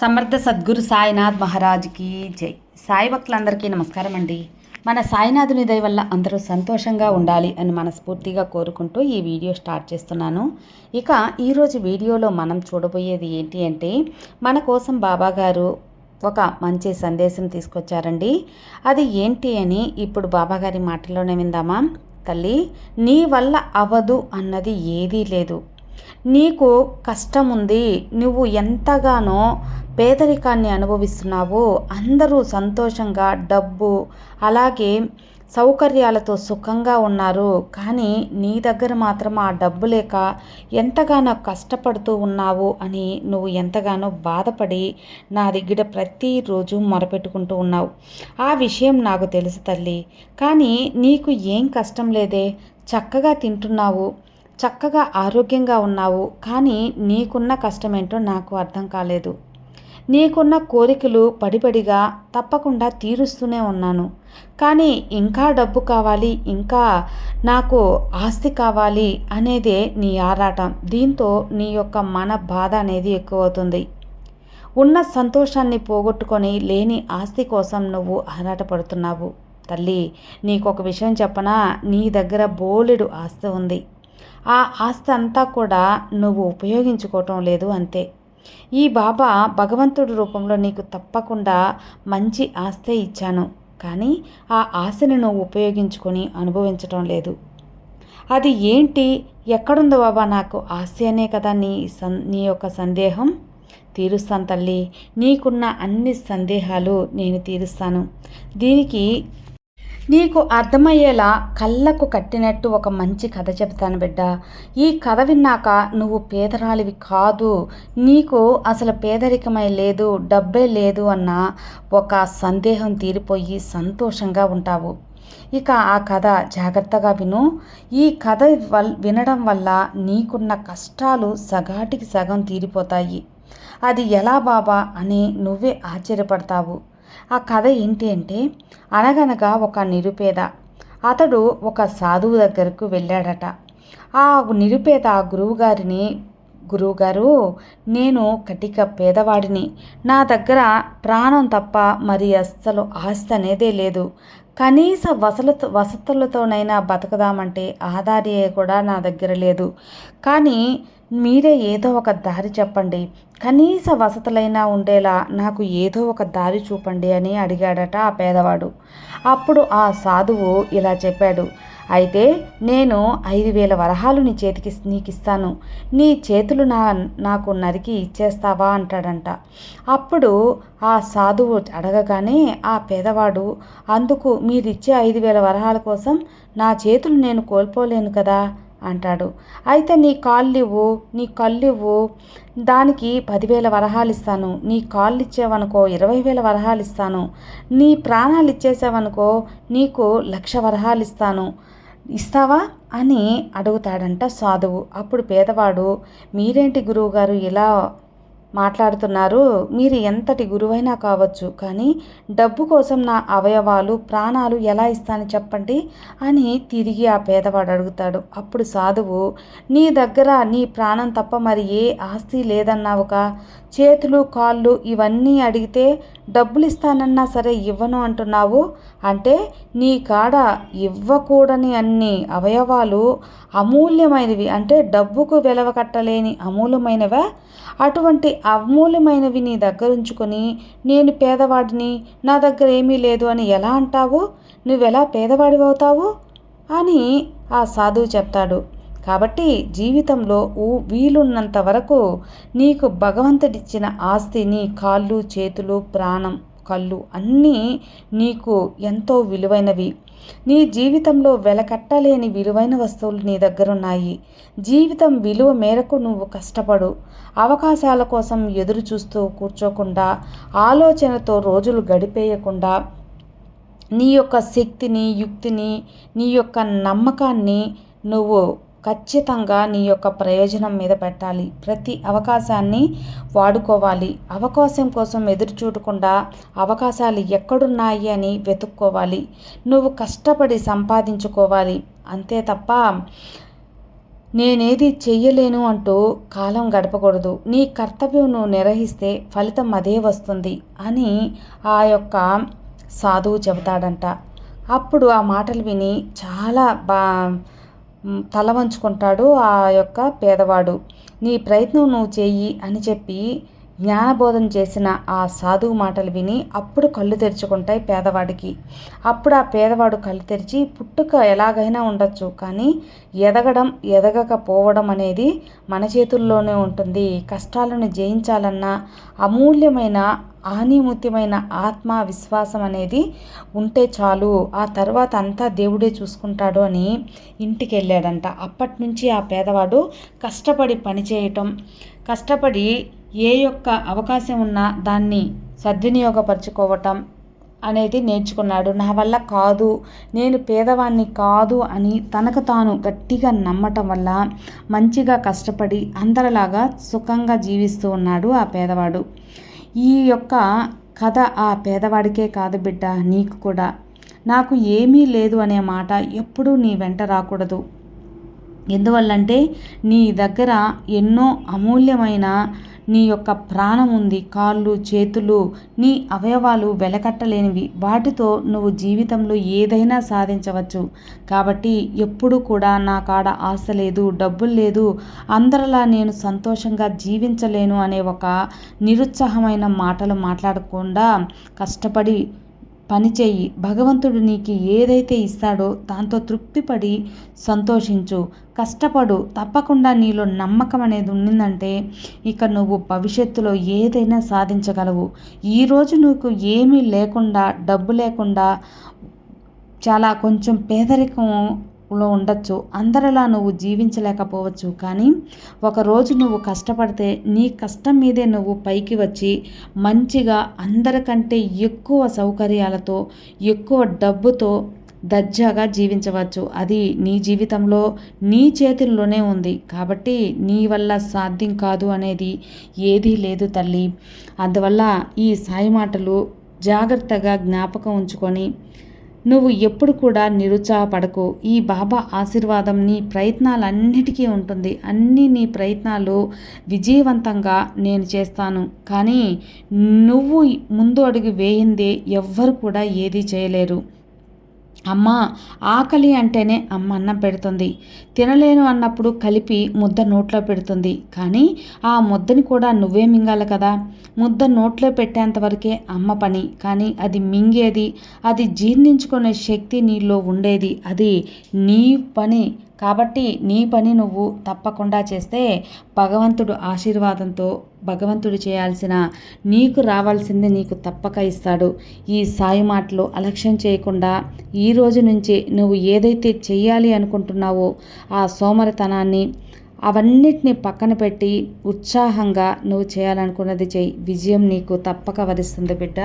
సమర్థ సద్గురు సాయినాథ్ మహారాజ్కి జై. సాయి భక్తులందరికీ నమస్కారం అండి. మన సాయినాథుని దయ వల్ల అందరూ సంతోషంగా ఉండాలి అని మనస్ఫూర్తిగా కోరుకుంటూ ఈ వీడియో స్టార్ట్ చేస్తున్నాను. ఇక ఈరోజు వీడియోలో మనం చూడబోయేది ఏంటి అంటే మన కోసం బాబా గారు ఒక మంచి సందేశం తీసుకొచ్చారండి. అది ఏంటి అని ఇప్పుడు బాబాగారి మాటల్లోనే విందామా? తల్లి నీ వల్ల అవదు అన్నది ఏదీ లేదు. నీకు కష్టం ఉంది నువ్వు ఎంతగానో పేదరికాన్ని అనుభవిస్తున్నావు అందరూ సంతోషంగా డబ్బు అలాగే సౌకర్యాలతో సుఖంగా ఉన్నారు. కానీ నీ దగ్గర మాత్రం ఆ డబ్బు లేక ఎంతగానో కష్టపడుతూ ఉన్నావు అని నువ్వు ఎంతగానో బాధపడి నా దగ్గర ప్రతిరోజు మొరపెట్టుకుంటూ ఉన్నావు. ఆ విషయం నాకు తెలుసు తల్లి. కానీ నీకు ఏం కష్టం లేదే? చక్కగా తింటున్నావు. చక్కగా ఆరోగ్యంగా ఉన్నావు కానీ నీకున్న కష్టమేంటో నాకు అర్థం కాలేదు. నీకున్న కోరికలు పడిపడిగా తప్పకుండా తీరుస్తూనే ఉన్నాను. కానీ ఇంకా డబ్బు కావాలి ఇంకా నాకు ఆస్తి కావాలి అనేదే నీ ఆరాటం. దీంతో నీ యొక్క మన బాధ అనేది ఎక్కువ అవుతుంది ఉన్న సంతోషాన్ని పోగొట్టుకొని లేని ఆస్తి కోసం నువ్వు ఆరాటపడుతున్నావు. తల్లి నీకొక విషయం చెప్పనా? నీ దగ్గర బోలెడు ఆస్తి ఉంది. ఆ ఆస్తి అంతా కూడా నువ్వు ఉపయోగించుకోవటం లేదు అంతే. ఈ బాబా భగవంతుడి రూపంలో నీకు తప్పకుండా మంచి ఆస్తే ఇచ్చాను. కానీ ఆ ఆశని నువ్వు ఉపయోగించుకొని అనుభవించటం లేదు. అది ఏంటి? ఎక్కడుందో బాబా నాకు ఆస్తి అనే కదా నీ సన్ నీ యొక్క సందేహం? తీరుస్తాను తల్లి. నీకున్న అన్ని సందేహాలు నేను తీరుస్తాను. దీనికి నీకు అర్థమయ్యేలా కళ్ళకు కట్టినట్టు ఒక మంచి కథ చెప్తాను బిడ్డ. ఈ కథ విన్నాక నువ్వు పేదరాలివి కాదు. నీకు అసలు పేదరికమై లేదు డబ్బే లేదు అన్న ఒక సందేహం తీరిపోయి సంతోషంగా ఉంటావు. ఇక ఆ కథ జాగ్రత్తగా విను. ఈ కథ వల్ వినడం వల్ల నీకున్న కష్టాలు సగాటికి సగం తీరిపోతాయి. అది ఎలా బాబా అని నువ్వే ఆశ్చర్యపడతావు. ఆ కథ ఏంటి అంటే అనగనగా ఒక నిరుపేద. అతడు ఒక సాధువు దగ్గరకు వెళ్ళాడట. ఆ నిరుపేద ఆ గురువుగారిని గురువుగారు నేను కటిక పేదవాడిని. నా దగ్గర ప్రాణం తప్ప మరి అస్సలు ఆస్తి అనేదే లేదు. కనీస వసలతో వసతులతోనైనా బతకదామంటే ఆధారి కూడా నా దగ్గర లేదు. కానీ మీరే ఏదో ఒక దారి చెప్పండి. కనీస వసతులైనా ఉండేలా నాకు ఏదో ఒక దారి చూపండి అని అడిగాడట ఆ పేదవాడు. అప్పుడు ఆ సాధువు ఇలా చెప్పాడు. అయితే నేను ఐదు వేల వరహాలు నీ చేతికి నీకు ఇస్తాను. నీ చేతులు నా నాకు నరికి ఇచ్చేస్తావా అంటాడంట. అప్పుడు ఆ సాధువు అడగగానే ఆ పేదవాడు అందుకు మీరిచ్చే ఐదు వేల వరహాల కోసం నా చేతులు నేను కోల్పోలేను కదా అంటాడు. అయితే నీ కాళ్ళు ఇవ్వు నీ కళ్ళివ్వు దానికి పదివేల వరహాలు ఇస్తాను. నీ కాళ్ళు ఇచ్చేవనుకో ఇరవై వేల వరహాలు ఇస్తాను. నీ ప్రాణాలు ఇచ్చేసావనుకో నీకు లక్ష వరహాలు ఇస్తాను. ఇస్తావా అని అడుగుతాడంట సాధువు. అప్పుడు పేదవాడు మీరేంటి గురువుగారు ఇలా మాట్లాడుతున్నారు? మీరు ఎంతటి గురువైనా కావచ్చు కానీ డబ్బు కోసం నా అవయవాలు ప్రాణాలు ఎలా ఇస్తాను చెప్పండి అని తిరిగి ఆ పేదవాడు అడుగుతాడు. అప్పుడు సాధువు నీ దగ్గర నీ ప్రాణం తప్ప మరి ఏ ఆస్తి లేదన్నావుగా? చేతులు కాళ్ళు ఇవన్నీ అడిగితే డబ్బులు ఇస్తానన్నా సరే ఇవ్వను అంటున్నావు అంటే నీ కాడ ఇవ్వకూడని అన్ని అవయవాలు అమూల్యమైనవి అంటే డబ్బుకు వెలవ కట్టలేని అమూల్యమైనవా? అటువంటి అమూల్యమైనవి నీ దగ్గర ఉంచుకొని నేను పేదవాడిని నా దగ్గర ఏమీ లేదు అని ఎలా అంటావు? నువ్వెలా పేదవాడివి అవుతావు అని ఆ సాధువు చెప్తాడు. కాబట్టి జీవితంలో వీలున్నంత వరకు నీకు భగవంతుడిచ్చిన ఆస్తిని కాళ్ళు చేతులు ప్రాణం కళ్ళు అన్నీ నీకు ఎంతో విలువైనవి. నీ జీవితంలో వెలకట్టలేని విలువైన వస్తువులు నీ దగ్గరున్నాయి. జీవితం విలువ మేరకు నువ్వు కష్టపడు. అవకాశాల కోసం ఎదురు చూస్తూ కూర్చోకుండా ఆలోచనతో రోజులు గడిపేయకుండా నీ యొక్క శక్తిని యుక్తిని నీ యొక్క నమ్మకాన్ని నువ్వు ఖచ్చితంగా నీ యొక్క ప్రయోజనం మీద పెట్టాలి. ప్రతి అవకాశాన్ని వాడుకోవాలి. అవకాశం కోసం ఎదురు చూడకుండా అవకాశాలు ఎక్కడున్నాయి అని వెతుక్కోవాలి. నువ్వు కష్టపడి సంపాదించుకోవాలి. అంతే తప్ప నేనేది చెయ్యలేను అంటూ కాలం గడపకూడదు. నీ కర్తవ్యం నువ్వు నిర్వహిస్తే ఫలితం అదే వస్తుంది అని ఆ యొక్క సాధువు చెబుతాడంట. అప్పుడు ఆ మాటలు విని చాలా బా తల వంచుకుంటాడు ఆ యొక్క పేదవాడు. నీ ప్రయత్నం నువ్వు చెయ్యి అని చెప్పి జ్ఞానబోధం చేసిన ఆ సాధువు మాటలు విని అప్పుడు కళ్ళు తెరుచుకుంటాయి పేదవాడికి. అప్పుడు ఆ పేదవాడు కళ్ళు తెరిచి పుట్టుక ఎలాగైనా ఉండొచ్చు కానీ ఎదగడం ఎదగకపోవడం అనేది మన చేతుల్లోనే ఉంటుంది. కష్టాలను జయించాలన్న అమూల్యమైన ఆనిముత్యమైన ఆత్మ విశ్వాసం అనేది ఉంటే చాలు. ఆ తర్వాత అంతా దేవుడే చూసుకుంటాడు అని ఇంటికి వెళ్ళాడంట అప్పటి నుంచి ఆ పేదవాడు కష్టపడి పనిచేయటం కష్టపడి ఏ యొక్క అవకాశం ఉన్నా దాన్ని సద్వినియోగపరచుకోవటం అనేది నేర్చుకున్నాడు. నా వల్ల కాదు నేను పేదవాణ్ణి కాదు అని తనకు తాను గట్టిగా నమ్మటం వల్ల మంచిగా కష్టపడి అందరిలాగా సుఖంగా జీవిస్తూ ఉన్నాడు ఆ పేదవాడు. ఈ యొక్క కథ ఆ పేదవాడికే కాదు బిడ్డ నీకు కూడా. నాకు ఏమీ లేదు అనే మాట ఎప్పుడూ నీ వెంట రాకూడదు. ఎందువల్లంటే నీ దగ్గర ఎన్నో అమూల్యమైన నీ యొక్క ప్రాణం ఉంది కాళ్ళు చేతులు నీ అవయవాలు వెలకట్టలేనివి. వాటితో నువ్వు జీవితంలో ఏదైనా సాధించవచ్చు. కాబట్టి ఎప్పుడు కూడా నా కాడ ఆశ లేదు డబ్బులు లేదు. అందరిలా నేను సంతోషంగా జీవించలేను అనే ఒక నిరుత్సాహమైన మాటలు మాట్లాడకుండా కష్టపడి పనిచేయి భగవంతుడు నీకు ఏదైతే ఇస్తాడో దాంతో తృప్తిపడి సంతోషించు. కష్టపడు. తప్పకుండా నీలో నమ్మకం అనేది ఉండిందంటే ఇక నువ్వు భవిష్యత్తులో ఏదైనా సాధించగలవు. ఈరోజు నువ్వు ఏమీ లేకుండా డబ్బు లేకుండా చాలా కొంచెం పేదరికం లో ఉండొచ్చు. అందరిలా నువ్వు జీవించలేకపోవచ్చు. కానీ ఒకరోజు నువ్వు కష్టపడితే నీ కష్టం మీదే నువ్వు పైకి వచ్చి మంచిగా అందరికంటే ఎక్కువ సౌకర్యాలతో ఎక్కువ డబ్బుతో దర్జాగా జీవించవచ్చు. అది నీ జీవితంలో నీ చేతుల్లోనే ఉంది. కాబట్టి నీ వల్ల సాధ్యం కాదు అనేది ఏదీ లేదు తల్లి. అందువల్ల ఈ సాయి మాటలు జాగ్రత్తగా జ్ఞాపకం ఉంచుకొని నువ్వు ఎప్పుడు కూడా నిరుత్సాహపడకు. ఈ బాబా ఆశీర్వాదం నీ ప్రయత్నాలన్నిటికీ ఉంటుంది. అన్ని నీ ప్రయత్నాలు విజయవంతంగా నేను చేస్తాను. కానీ నువ్వు ముందు అడుగు వేయిందే ఎవ్వరు కూడా ఏదీ చేయలేరు. అమ్మ ఆకలి అంటేనే అమ్మ అన్నం పెడుతుంది. తినలేను అన్నప్పుడు కలిపి ముద్ద నోట్లో పెడుతుంది. కానీ ఆ ముద్దని కూడా నువ్వే మింగాలి కదా. ముద్ద నోట్లో పెట్టేంత వరకే అమ్మ పని. కానీ అది మింగేది అది జీర్ణించుకునే శక్తి నీలో ఉండేది. అది నీ పని. కాబట్టి నీ పని నువ్వు తప్పకుండా చేస్తే భగవంతుడు ఆశీర్వాదంతో భగవంతుడు చేయాల్సిన నీకు రావాల్సింది నీకు తప్పక ఇస్తాడు. ఈ సాయి మాటలు అలక్ష్యం చేయకుండా ఈ రోజు నుంచి నువ్వు ఏదైతే చెయ్యాలి అనుకుంటున్నావో ఆ సోమరితనాన్ని అవన్నిటిని పక్కన పెట్టి ఉత్సాహంగా నువ్వు చేయాలనుకున్నది చేయి విజయం నీకు తప్పక వరిస్తుంది బిడ్డ.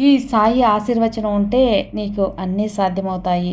ఈ సాయి ఆశీర్వచనం ఉంటే నీకు అన్నీ సాధ్యమవుతాయి.